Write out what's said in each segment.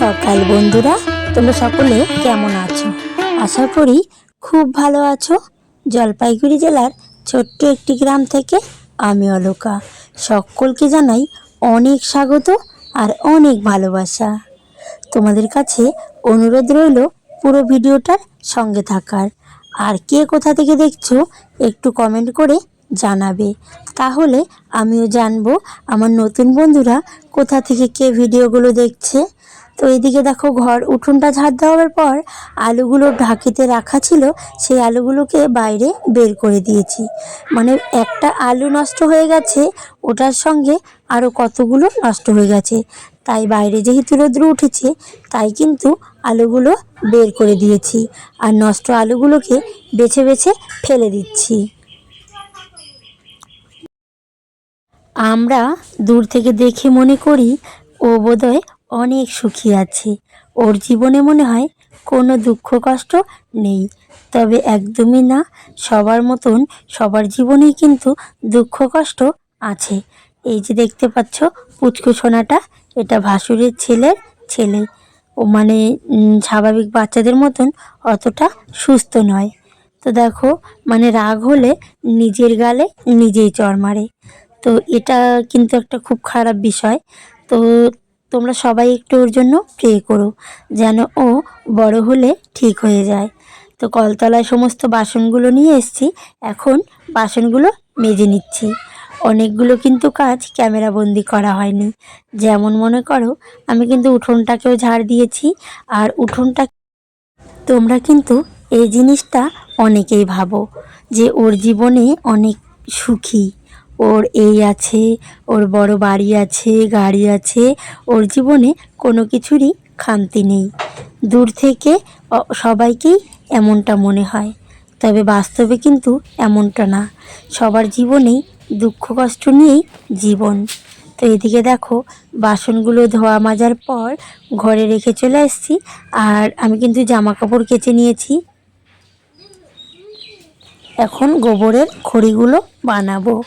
সকাল বন্ধুরা, তোমরা সকলে কেমন আছো? আশা করি খুব ভালো আছো। জলপাইগুড়ি জেলার ছোট্ট একটি গ্রাম থেকে আমি অলোকা। সকলকে জানাই অনেক স্বাগত আর অনেক ভালোবাসা। তোমাদের কাছে অনুরোধ রইল পুরো ভিডিওটার সঙ্গে থাকার। আর কে কোথা থেকে দেখছ, একটু কমেন্ট করে জানাবে। তাহলে আমিও জানব আমার নতুন বন্ধুরা কোথা থেকে কে ভিডিওগুলো দেখছে। তো এইদিকে দেখো ঘর উঠোনটা ঝাড় দেওয়ার পর আলুগুলো ঢাকিতে রাখা ছিল, সেই আলুগুলোকে বাইরে বের করে দিয়েছি। মানে একটা আলু নষ্ট হয়ে গেছে, ওটার সঙ্গে আরও কতগুলো নষ্ট হয়ে গেছে। তাই বাইরে যেহেতু রোদ্র উঠেছে, তাই কিন্তু আলুগুলো বের করে দিয়েছি আর নষ্ট আলুগুলোকে বেছে বেছে ফেলে দিচ্ছি। আমরা দূর থেকে দেখে মনে করি, ও বোধহয় অনেক সুখী আছে। ওর জীবনে মনে হয় কোনো দুঃখ, কষ্ট নেই। তবে একদমই না, সবার মতন সবার জীবনেই কিন্তু দুঃখ, কষ্ট আছে। এই যে দেখতে পাচ্ছ পুচকু সোনাটা, এটা ভাসুরের ছেলের ছেলে। ও মানে স্বাভাবিক বাচ্চাদের মতন অতটা সুস্থ নয়। তো দেখো মানে রাগ হলে নিজের গালে নিজেই চর মারে। তো এটা কিন্তু একটা খুব খারাপ বিষয়। তো তোমরা সবাই একটু ওর জন্য প্রে করো, যেন ও বড় হলে ঠিক হয়ে যায়। তো কলতলায় সমস্ত বাসনগুলো নিয়ে এসেছি, এখন বাসনগুলো মেজে নিচ্ছি। অনেকগুলো কিন্তু কাজ ক্যামেরা বন্দি করা হয়নি। যেমন মনে করো, আমি কিন্তু উঠোনটাকেও ঝাড় দিয়েছি, আর উঠোনটা তোমরা কিন্তু এই জিনিসটা অনেকেই ভাবো যে ওর জীবনে অনেক সুখী। ওর এই আছে, ওর বড় বাড়ি আছে, গাড়ি আছে, ওর জীবনে কোনো কিছুরই খামতি নেই। দূর থেকে সবাইকেই এমনটা মনে হয়। তবে বাস্তবে কিন্তু এমনটা না। সবার জীবনেই দুঃখ কষ্ট নিয়েই জীবন। তো এদিকে দেখো, বাসনগুলো ধোয়া মাজার পর ঘরে রেখে চলে এসেছি। আর আমি কিন্তু জামা কাপড় কেচে নিয়েছি। এখন গোবরের খড়িগুলো বানাবো।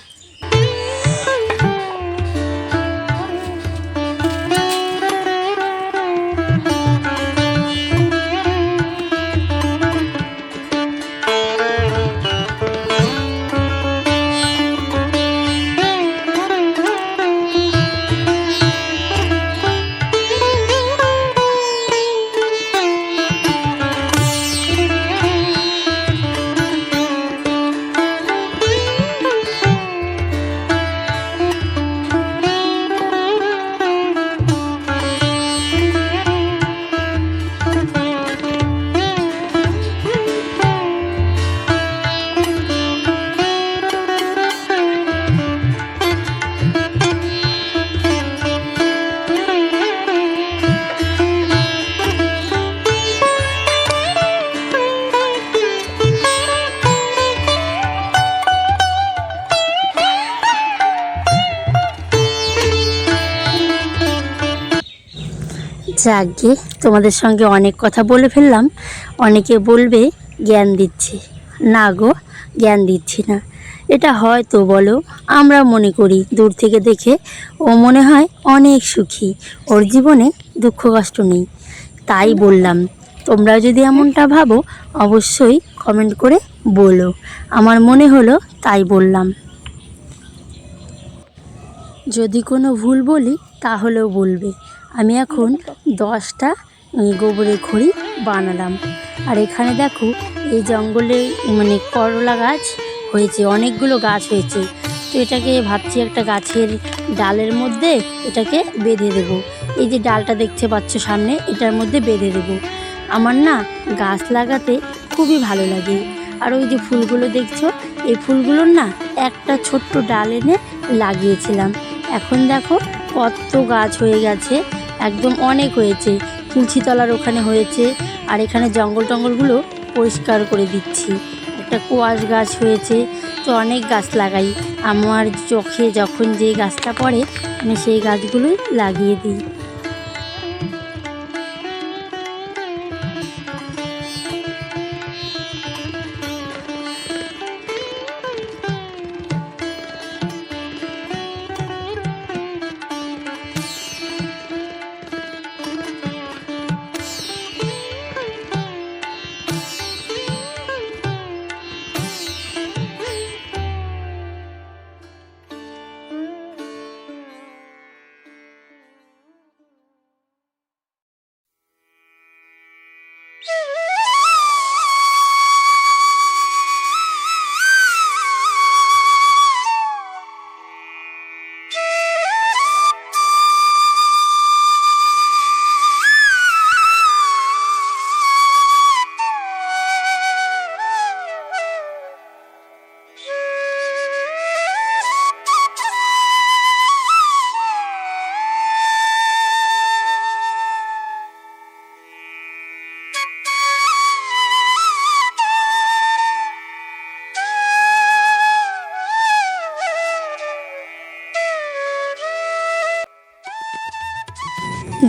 যাকে তোমাদের সঙ্গে অনেক কথা বলে ফেললাম। অনেকে বলবে, জ্ঞান দিচ্ছি। না গো, জ্ঞান দিচ্ছি না। এটা হয়তো বলো, আমরা মনে করি, দূর থেকে দেখে ও মনে হয় অনেক সুখী। ওর জীবনে দুঃখ কষ্ট নেই। তাই বললাম, তোমরা যদি এমনটা ভাবো, অবশ্যই কমেন্ট করে বলো। আমার মনে হলো তাই বললাম। যদি কোনো ভুল বলি, তাহলেও বলবে। আমি এখন দশটা গোবরের খড়ি বানালাম। আর এখানে দেখো, এই জঙ্গলে মানে করলা গাছ হয়েছে, অনেকগুলো গাছ হয়েছে। তো এটাকে ভাবছি একটা গাছের ডালের মধ্যে এটাকে বেঁধে দেবো। এই যে ডালটা দেখতে পাচ্ছ সামনে, এটার মধ্যে বেঁধে দেবো। আমার না গাছ লাগাতে খুবই ভালো লাগে। আর ওই যে ফুলগুলো দেখছ, এই ফুলগুলোর না একটা ছোট্ট ডাল এনে লাগিয়েছিলাম। এখন দেখো কত গাছ হয়ে গেছে। একদম অনেক হয়েছে। তুলসীতলার ওখানে হয়েছে আর এখানে জঙ্গল টঙ্গলগুলো পরিষ্কার করে দিচ্ছি। একটা কোয়াশ গাছ হয়েছে, তো অনেক গাছ লাগাই। আমার চোখে যখন যে গাছটা পড়ে, আমি সেই গাছগুলোই লাগিয়ে দিই।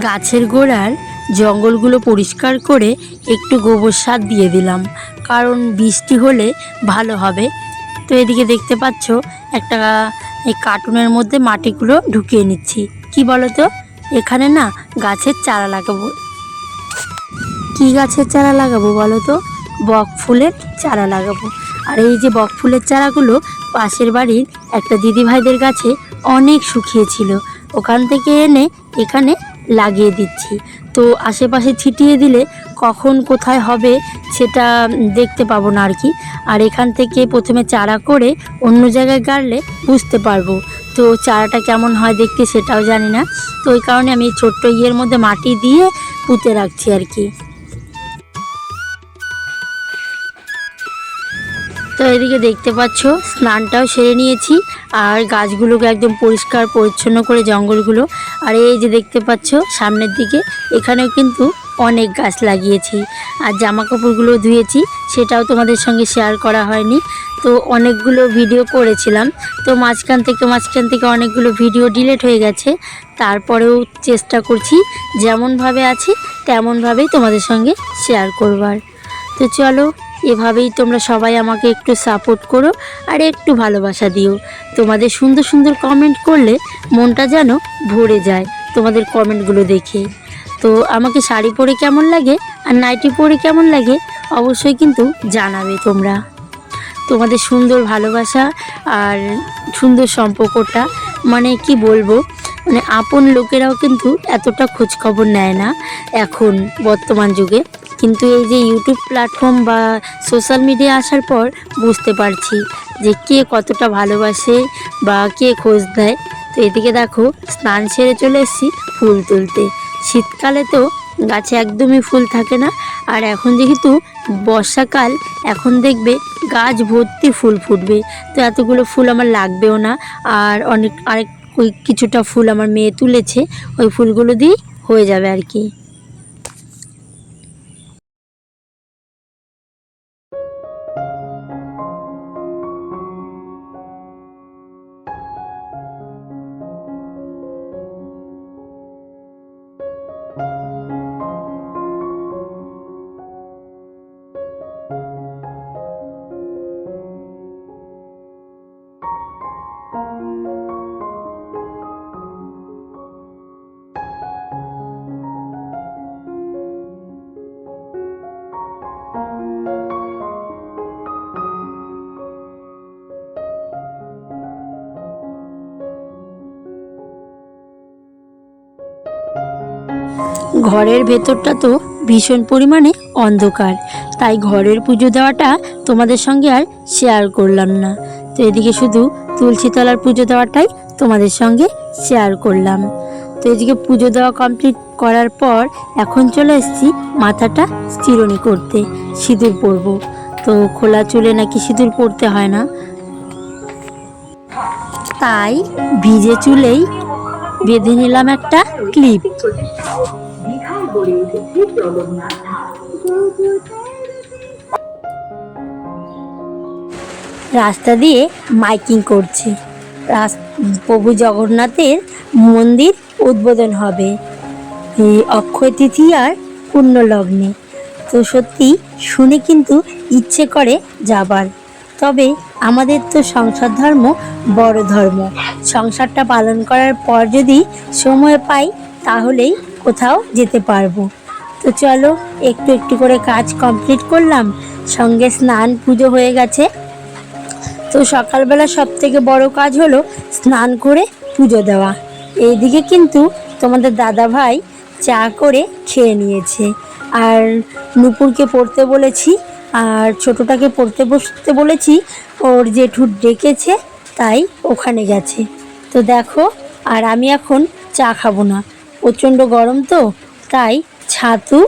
গাছের গোড়ার জঙ্গলগুলো পরিষ্কার করে একটু গোবর সার দিয়ে দিলাম। কারণ বৃষ্টি হলে ভালো হবে। তো এদিকে দেখতে পাচ্ছ, একটা এই কার্টুনের মধ্যে মাটিগুলো ঢুকিয়ে নিচ্ছি। কি বলো তো এখানে না গাছের চারা লাগাবো। কি গাছের চারা লাগাবো বলো তো বক ফুলের চারা লাগাবো। আর এই যে বক ফুলের চারাগুলো পাশের বাড়ির একটা দিদিভাইদের গাছে অনেক শুকিয়েছিল। ওখান থেকে এনে এখানে লাগিয়ে দিচ্ছি। তো আশেপাশে ছিটিয়ে দিলে কখন কোথায় হবে সেটা দেখতে পাবো না আর কি। আর এখান থেকে প্রথমে চারা করে অন্য জায়গায় গাড়লে বুঝতে পারব। তো চারাটা কেমন হয় দেখতে সেটাও জানি না। তো ওই কারণে আমি ছোট্ট ইয়ের মধ্যে মাটি দিয়ে পুঁতে রাখছি আর কি। তো এদিকে দেখতে পাচ্ছ, স্নানটাও সেরে নিয়েছি আর গাছগুলোকে একদম পরিষ্কার পরিচ্ছন্ন করে জঙ্গলগুলো। আর এই যে দেখতে পাচ্ছ, সামনের দিকে এখানেও কিন্তু অনেক গাছ লাগিয়েছি আর জামা কাপড়গুলো ধুয়েছি, সেটাও তোমাদের সঙ্গে শেয়ার করা হয়নি। তো অনেকগুলো ভিডিও করেছিলাম, তো মাঝখান থেকে মাঝখান থেকে অনেকগুলো ভিডিও ডিলিট হয়ে গেছে। তারপরেও চেষ্টা করছি, যেমনভাবে আছে, তেমনভাবেই তোমাদের সঙ্গে শেয়ার করবার। তো চলো এভাবেই তোমরা সবাই আমাকে একটু সাপোর্ট করো আর একটু ভালোবাসা দিও। তোমাদের সুন্দর সুন্দর কমেন্ট করলে মনটা যেন ভরে যায় তোমাদের কমেন্টগুলো দেখে। তো আমাকে শাড়ি পরে কেমন লাগে আর নাইটি পরে কেমন লাগে অবশ্যই কিন্তু জানাবে তোমরা। তোমাদের সুন্দর ভালোবাসা আর সুন্দর সম্পর্কটা মানে কি বলব মানে আপন লোকেরাও কিন্তু এতটা খোঁজখবর নেয় না। এখন বর্তমান যুগে কিন্তু এই যে ইউটিউব প্ল্যাটফর্ম বা সোশ্যাল মিডিয়া আসার পর বুঝতে পারছি যে কে কতটা ভালোবাসে বা কে খোঁজ দেয় তো এদিকে দেখো, স্নান সেরে চলে এসেছি ফুল তুলতে। শীতকালে তো গাছে একদমই ফুল থাকে না। আর এখন যেহেতু বর্ষাকাল, এখন দেখবে গাছ ভর্তি ফুল ফুটবে। তো এতগুলো ফুল আমার লাগবেও না। আর অনেক, আরেক ওই কিছুটা ফুল আমার মেয়ে তুলেছে, ওই ফুলগুলো দিয়েই হয়ে যাবে আর কি। ঘরের ভেতরটা তো ভীষণ পরিমাণে অন্ধকার। তাই ঘরের পুজো দেওয়াটা তোমাদের সঙ্গে আর শেয়ার করলাম না। তো এদিকে শুধু তুলসীতলার পুজো দেওয়াটাই তোমাদের সঙ্গে শেয়ার করলাম। তো এদিকে পুজো দেওয়া কমপ্লিট করার পর এখন চলে এসেছি মাথাটা চিরনি করতে, সিঁদুর পরব। তো খোলা চুলে নাকি সিঁদুর পরতে হয় না। তাই ভিজে চুলেই বেঁধে নিলাম একটা ক্লিপ রাস্তা দিয়ে মাইকিং করছে। প্রভু জগন্নাথের মন্দির উদ্বোধন হবে। এই অক্ষয় তিথি আর পূর্ণ লগ্নে তো সত্যি শুনে কিন্তু ইচ্ছে করে যাবার। তবে আমাদের তো সংসার ধর্ম বড় ধর্ম। সংসারটা পালন করার পর যদি সময় পাই, তাহলেই কোথাও যেতে পারব। তো চলো, একটু একটু করে কাজ কমপ্লিট করলাম, সঙ্গে স্নান পুজো হয়ে গেছে। তো সকালবেলা সব থেকে বড় কাজ হলো স্নান করে পুজো দেওয়া। এইদিকে কিন্তু তোমাদের দাদা ভাই চা করে খেয়ে নিয়েছে। আর নুপুরকে পড়তে বলেছি, আর ছোটোটাকে পড়তে বসতে বলেছি, ওর জেঠু ডেকেছে, তাই ওখানে গেছে। তো দেখো, আর আমি এখন চা খাব না। প্রচণ্ড গরম তো, তাই ছাতু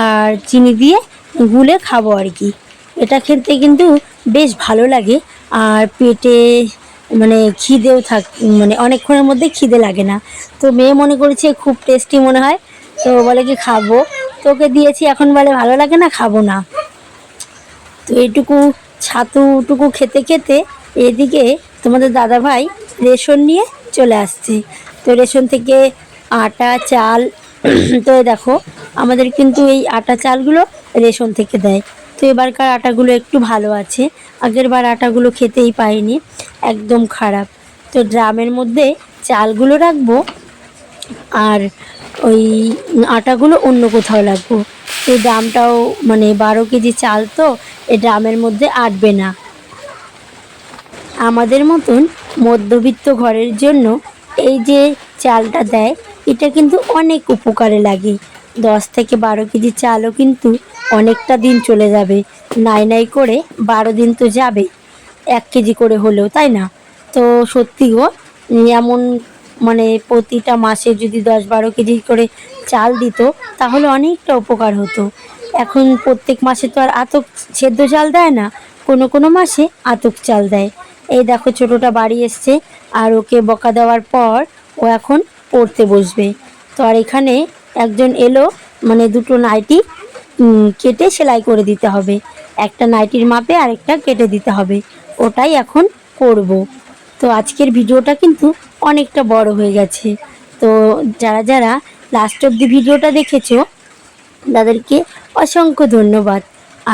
আর চিনি দিয়ে গুলে খাব আর কি। এটা খেতে কিন্তু বেশ ভালো লাগে আর পেটে মানে খিদেও থাক মানে অনেকক্ষণের মধ্যে খিদে লাগে না। তো মেয়ে মনে করেছে খুব টেস্টি মনে হয়, তো বলে কি খাব। তোকে দিয়েছি, এখন বলে ভালো লাগে না, খাব না। তো এইটুকু ছাতুটুকু খেতে খেতে এদিকে তোমাদের দাদা ভাই রেশন নিয়ে চলে আসছে। তো রেশন থেকে আটা, চাল। তো দেখো, আমাদের কিন্তু এই আটা চালগুলো রেশন থেকে দেয়। তো এবারকার আটাগুলো একটু ভালো আছে। আগের বার আটাগুলো খেতেই পাইনি। একদম খারাপ। তো ড্রামের মধ্যে চালগুলো রাখব আর ওই আটাগুলো অন্য কোথাও লাগবো তো ড্রামটাও মানে বারো কেজি চাল তো এই ড্রামের মধ্যে আটবে না। আমাদের মতন মধ্যবিত্ত ঘরের জন্য এই যে চালটা দেয় এটা কিন্তু অনেক উপকারে লাগে। দশ থেকে বারো কেজি চালও কিন্তু অনেকটা দিন চলে যাবে। নাই নাই করে বারো দিন তো যাবে। এক কেজি করে হলেও, তাই না? তো সত্যি গো, এমন মানে প্রতিটা মাসে যদি দশ বারো কেজি করে চাল দিত, তাহলে অনেকটা উপকার হতো। এখন প্রত্যেক মাসে তো আর আতক সেদ্ধ চাল দেয় না, কোনো কোনো মাসে আতক চাল দেয়। এই দেখো ছোটোটা বাড়ি এসছে, আর ওকে বকা দেওয়ার পর ও এখন পড়তে বসবে। তো আর এখানে একজন এলো মানে দুটো নাইটি কেটে সেলাই করে দিতে হবে। একটা নাইটির মাপে আরেকটা কেটে দিতে হবে। ওটাই এখন করব। তো আজকের ভিডিওটা কিন্তু অনেকটা বড় হয়ে গেছে। তো যারা যারা লাস্ট অব দি ভিডিওটা দেখেছ, তাদেরকে অসংখ্য ধন্যবাদ।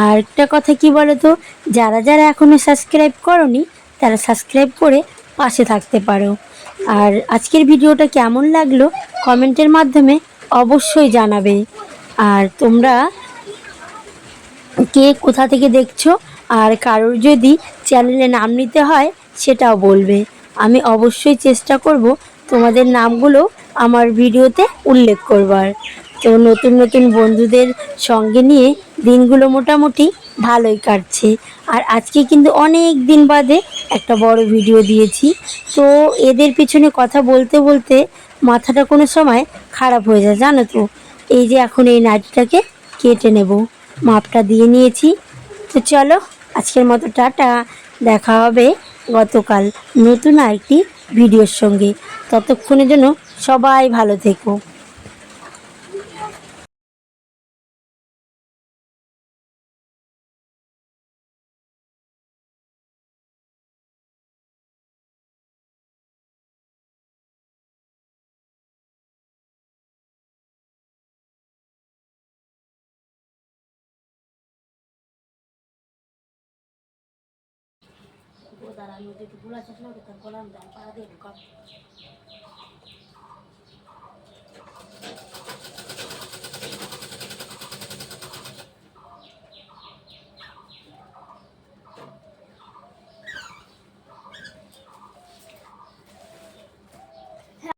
আর একটা কথা কি বলো তো যারা যারা এখনও সাবস্ক্রাইব করনি, তারা সাবস্ক্রাইব করে পাশে থাকতে পারো। আর আজকের ভিডিওটা কেমন লাগল কমেন্টের মাধ্যমে অবশ্যই জানাবে। আর তোমরা কে কোথা থেকে দেখছ আর কারোর যদি চ্যানেলে নাম নিতে হয় সেটাও বলবে। আমি অবশ্যই চেষ্টা করব তোমাদের নামগুলো আমার ভিডিওতে উল্লেখ করবার। তো নতুন নতুন বন্ধুদের সঙ্গে নিয়ে দিনগুলো মোটামুটি ভালোই কাটছে। আর আজকে কিন্তু অনেক দিন বাদে একটা বড় ভিডিও দিয়েছি। তো এদের পিছনে কথা বলতে বলতে মাথাটা কোনো সময় খারাপ হয়ে যায় জানো তো? এই যে এখন এই নাইটিটাকে কেটে নেব। মাপটা দিয়ে নিয়েছি। তো চলো, আজকের মতো টাটা। দেখা হবে গতকাল নতুন আরেকটি ভিডিওর সঙ্গে। ততক্ষণের জন্য সবাই ভালো থেকো। দাঁড়া নদী একটু গুলা চাষ না তার গলাম পাড়া দিয়ে ঢুকাবো।